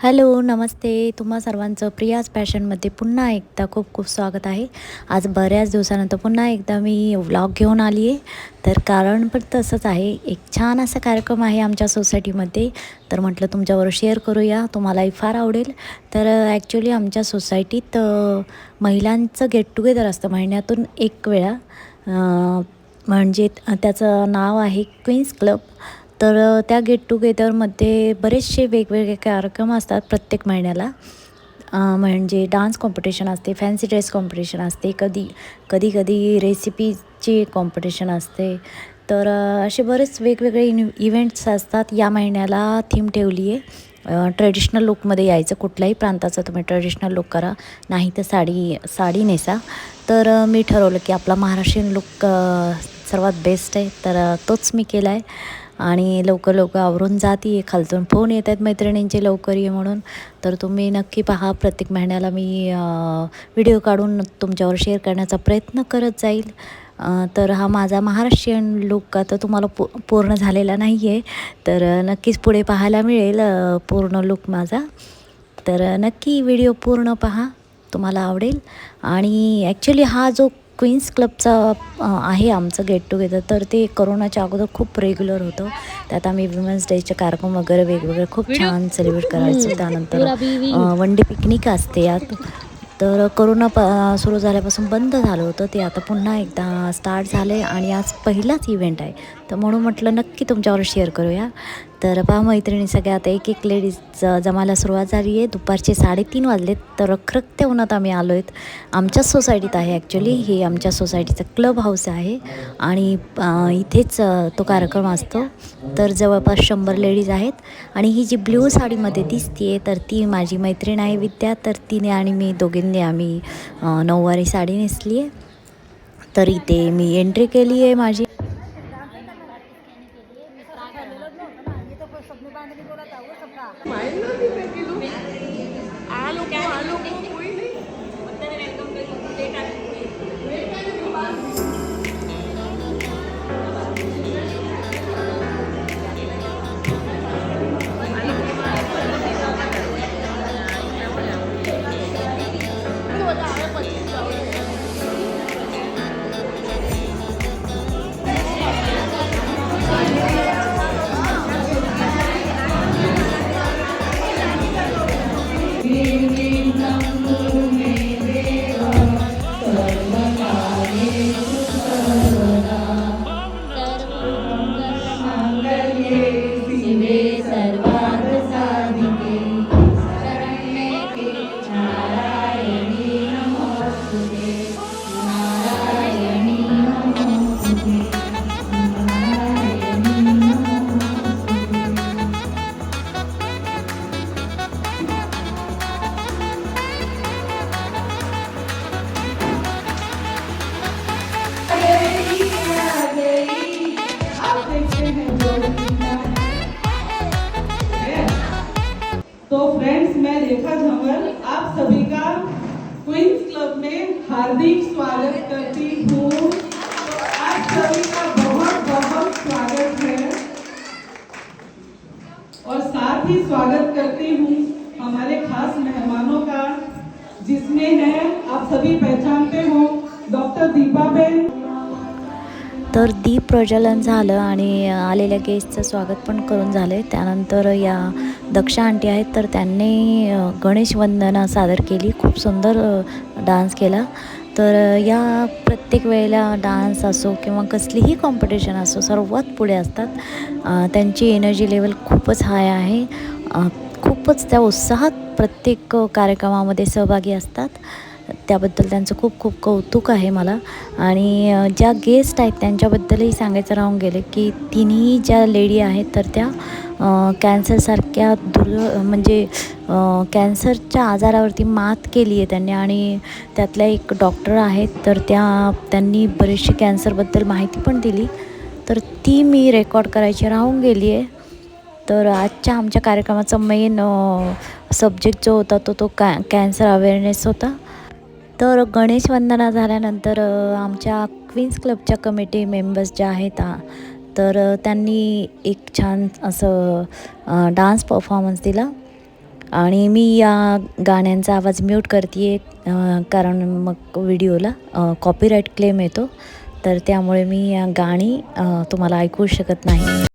Hello नमस्ते. तुम्हा सर्वांचं प्रियाज फॅशनमध्ये पुन्हा एकदा खूप खूप स्वागत आहे. आज बऱ्याच दिवसानंतर पुन्हा एकदा मी व्लॉग घेऊन आली आहे. तर कारण पण तसंच आहे एक छान असा कार्यक्रम आहे आमच्या सोसायटीमध्ये. तर म्हटलं तुमच्याबरोबर शेअर करूया. तुम्हालाही फार आवडेल. तर ॲक्च्युली आमच्या सोसायटीत महिलांचं गेट टुगेदर असतं महिन्यातून एक वेळा. म्हणजे त्याचं नाव आहे क्वीन्स क्लब तर त्या गेट टुगेदरमध्ये बरेचसे वेगवेगळे कार्यक्रम असतात प्रत्येक महिन्याला. म्हणजे डान्स कॉम्पिटिशन असते फॅन्सी ड्रेस कॉम्पिटिशन असते कधी कधी कधी रेसिपीचे कॉम्पिटिशन असते. तर असे बरेच वेगवेगळे इन इव्हेंट्स असतात. या महिन्याला थीम ठेवली आहे. ट्रेडिशनल लुकमध्ये यायचं. कुठल्याही प्रांताचं तुम्ही ट्रेडिशनल लुक करा. नाही तर साडी साडी नेसा. तर मी ठरवलं की आपला महाराष्ट्रीयन लुक सर्वात बेस्ट आहे. तर तोच मी केला आहे आणि लवकर लवकर आवरून जाती आहे खालतून फोन येत आहेत मैत्रिणींचे लवकर ये म्हणून. तर तुम्ही नक्की पहा प्रत्येक महिन्याला मी व्हिडिओ काढून तुमच्यावर शेअर करण्याचा प्रयत्न करत जाईल. तर हा माझा महाराष्ट्रीयन लुक आता तुम्हाला पू पूर्ण झालेला नाही आहे तर नक्कीच पुढे पाहायला मिळेल पूर्ण लुक माझा. तर नक्की व्हिडिओ पूर्ण पहा तुम्हाला आवडेल. आणि ॲक्च्युली हा जो क्वीन्स क्लबचा आहे आमचं गेट टुगेदर. तर ते करोनाच्या अगोदर खूप रेग्युलर होतं. त्यात आम्ही विमेन्स डेचे कार्यक्रम वगैरे वेगवेगळे खूप छान सेलिब्रेट करायचो. त्यानंतर वन डे पिकनिक असते यात. तर करोना प सुरू झाल्यापासून बंद झालं होतं. ते आता पुन्हा एकदा स्टार्ट झालं आहे आणि आज पहिलाच इव्हेंट आहे. तर म्हणून म्हटलं नक्की तुमच्यावर शेअर करूया. तर पहा मैत्रिणी सगळ्या आता एक एक लेडीज जमायला सुरुवात झाली आहे. दुपारचे साडेतीन वाजले तर रखरखत्या उन्हात आम्ही आलो आहेत आमच्याच सोसायटीत आहे ॲक्च्युली हे आमच्या सोसायटीचं क्लब हाऊस आहे. आणि इथेच तो कार्यक्रम असतो. तर जवळपास शंभर लेडीज आहेत. आणि ही जी ब्ल्यू साडीमध्ये दिसते तर ती माझी मैत्रीण आहे विद्या. तर तिने आणि मी दोघींनी आम्ही नऊवारी साडी नेसली आहे तर इथे मी एंट्री केली आहे माझी. तो फ्रेंड्स मैं रेखा झंवर आप सभी का क्वींस क्लब में हार्दिक स्वागत करती हूँ। आप सभी का बहुत बहुत स्वागत है। और साथ ही स्वागत करती हूँ हमारे खास मेहमानों का जिसमें है आप सभी पहचानते हो डॉक्टर दीपा बेन। तर दीप प्रज्वलन झालं आणि आलेल्या गेस्टचं स्वागत पण करून झालं आहे त्यानंतर या दक्षा आंटी आहेत तर त्यांनी गणेश वंदना सादर केली. खूप सुंदर डान्स केला. तर या प्रत्येक वेळेला डान्स असो किंवा कसलीही कॉम्पिटिशन असो सर्वात पुढे असतात. त्यांची एनर्जी लेवल खूपच हाय आहे. खूपच त्या उत्साहात प्रत्येक कार्यक्रमामध्ये सहभागी असतात. त्याबद्दल त्यांचं खूप खूप कौतुक आहे मला. आणि ज्या गेस्ट आहेत त्यांच्याबद्दलही सांगायचं राहून गेले की तिन्ही ज्या लेडी आहेत तर त्या कॅन्सरसारख्या दुर् म्हणजे कॅन्सरच्या आजारावरती मात केली आहे त्यांनी आणि त्यातल्या एक डॉक्टर आहेत तर त्या त्यांनी बरीचशी कॅन्सरबद्दल माहिती पण दिली. तर ती मी रेकॉर्ड करायची राहून गेली आहे. तर आजच्या आमच्या कार्यक्रमाचा मेन सब्जेक्ट जो होता तो तो कॅ कॅन्सर अवेअरनेस होता. तर गणेश वंदना झाल्यानंतर आमच्या क्वीन्स क्लबच्या कमिटी मेंबर्स ज्या आहेत तर त्यांनी एक छान असं डान्स परफॉर्मन्स दिला. आणि मी या गाण्यांचा आवाज म्यूट करते आहे कारण मग व्हिडिओला कॉपीराईट क्लेम येतो. तर त्यामुळे मी या गाणी तुम्हाला ऐकू शकत नाही.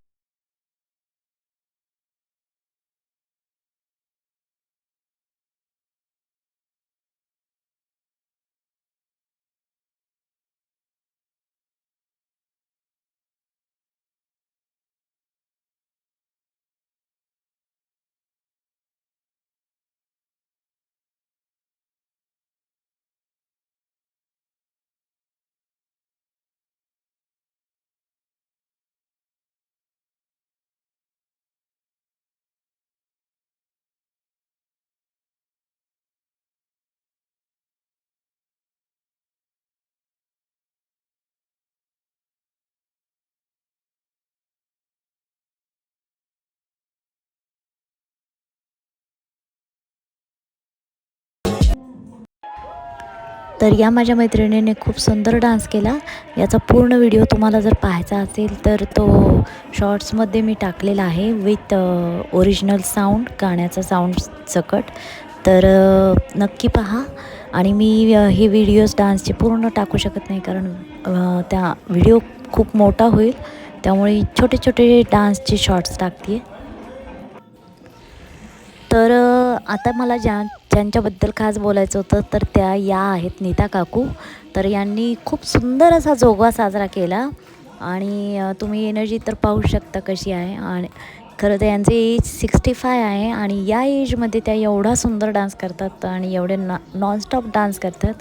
तर या माझ्या मैत्रिणीने खूप सुंदर डान्स केला. याचा पूर्ण व्हिडिओ तुम्हाला जर पाहायचा असेल तर तो शॉर्ट्समध्ये मी टाकलेला आहे विथ ओरिजिनल साऊंड गाण्याचा साऊंड सकट. तर नक्की पहा आणि मी हे व्हिडिओज डान्सचे पूर्ण टाकू शकत नाही कारण त्या व्हिडिओ खूप मोठा होईल. त्यामुळे छोटे छोटे डान्सचे शॉर्ट्स टाकते तर आता मला ज्या ज्यांच्याबद्दल खास बोलायचं होतं तर त्या या आहेत नीता काकू. तर यांनी खूप सुंदर असा जोगवा साजरा केला. आणि तुम्ही एनर्जी तर पाहू शकता कशी आहे. आणि खरं तर यांचे एज सिक्स्टी फाय आहे आणि या एजमध्ये त्या एवढा सुंदर डान्स करतात आणि एवढे नॉ नॉनस्टॉप डान्स करतात.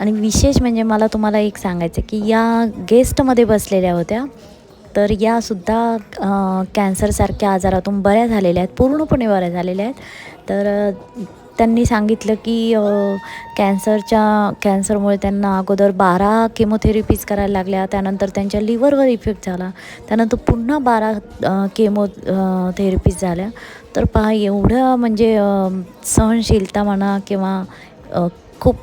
आणि विशेष म्हणजे मला तुम्हाला एक सांगायचं की या गेस्टमध्ये बसलेल्या होत्या. तर यासुद्धा कॅन्सरसारख्या आजारातून बऱ्या झालेल्या आहेत पूर्णपणे बऱ्या झालेल्या आहेत. तर त्यांनी सांगितलं की कॅन्सरच्या कॅन्सरमुळे त्यांना अगोदर बारा केमोथेरपीज करायला लागल्या. त्यानंतर त्यांच्या लिव्हरवर इफेक्ट झाला. त्यानंतर पुन्हा बारा केमो थेरपीज झाल्या. तर पहा एवढं म्हणजे सहनशीलता म्हणा किंवा खूप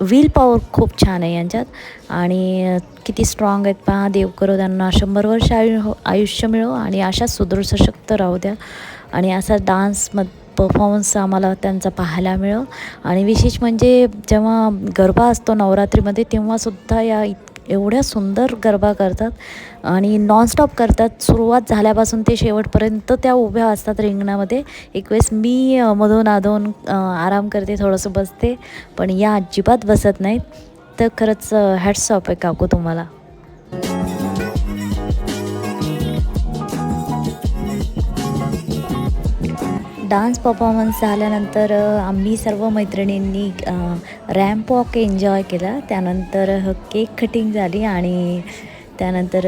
विल पॉवर खूप छान आहे यांच्यात. आणि किती स्ट्रॉंग आहेत पहा देव करो त्यांना. शंभर वर्ष आयु हो, आयुष्य मिळो आणि अशा सुदृढ सशक्त राहू द्या. आणि असा डान्स मग परफॉर्मन्स आम्हाला त्यांचा पाहायला मिळो. आणि विशेष म्हणजे जेव्हा गरबा असतो नवरात्रीमध्ये तेव्हासुद्धा या इत एवढ्या सुंदर गरबा करतात. आणि नॉनस्टॉप करतात. सुरुवात झाल्यापासून ते शेवटपर्यंत त्या उभ्या असतात रिंगणामध्ये. एक वेळेस मी मधून आधून आराम करते थोडंसं बसते. पण या अजिबात बसत नाहीत. तर खरंच हॅट्स आहे काकू तुम्हाला. डान्स परफॉर्मन्स झाल्यानंतर आम्ही सर्व मैत्रिणींनी रॅम्प वॉक एन्जॉय केला. त्यानंतर केक कटिंग झाली आणि त्यानंतर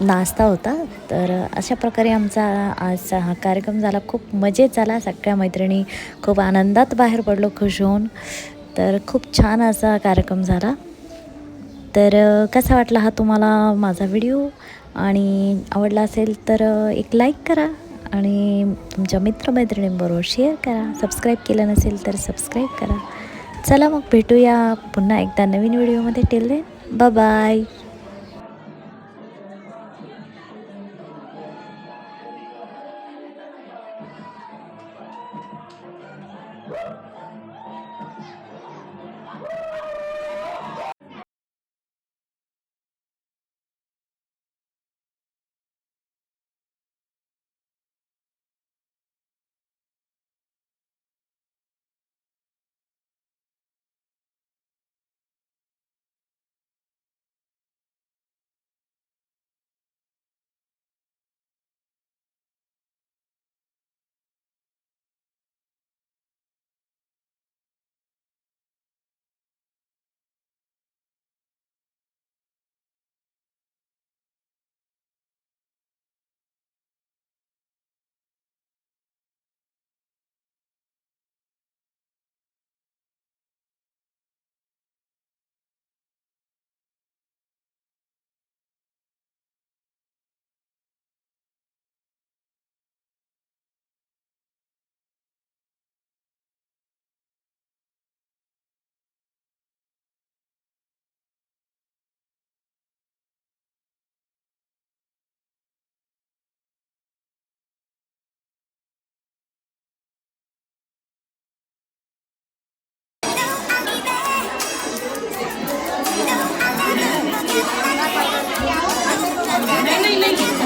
नाश्ता होता. तर अशा प्रकारे आमचा आजचा हा कार्यक्रम झाला. खूप मजेत झाला. सगळ्या मैत्रिणी खूप आनंदात बाहेर पडलो खुश होऊन. तर खूप छान असा कार्यक्रम झाला. तर कसा वाटला हा तुम्हाला माझा व्हिडिओ? आणि आवडला असेल तर एक लाईक करा. आणि तुमच्या मित्रमैत्रिणींबरोबर शेअर करा. सबस्क्राईब केलं नसेल तर सबस्क्राईब करा. चला मग भेटूया पुन्हा एकदा नवीन व्हिडिओमध्ये. टेल दे बाय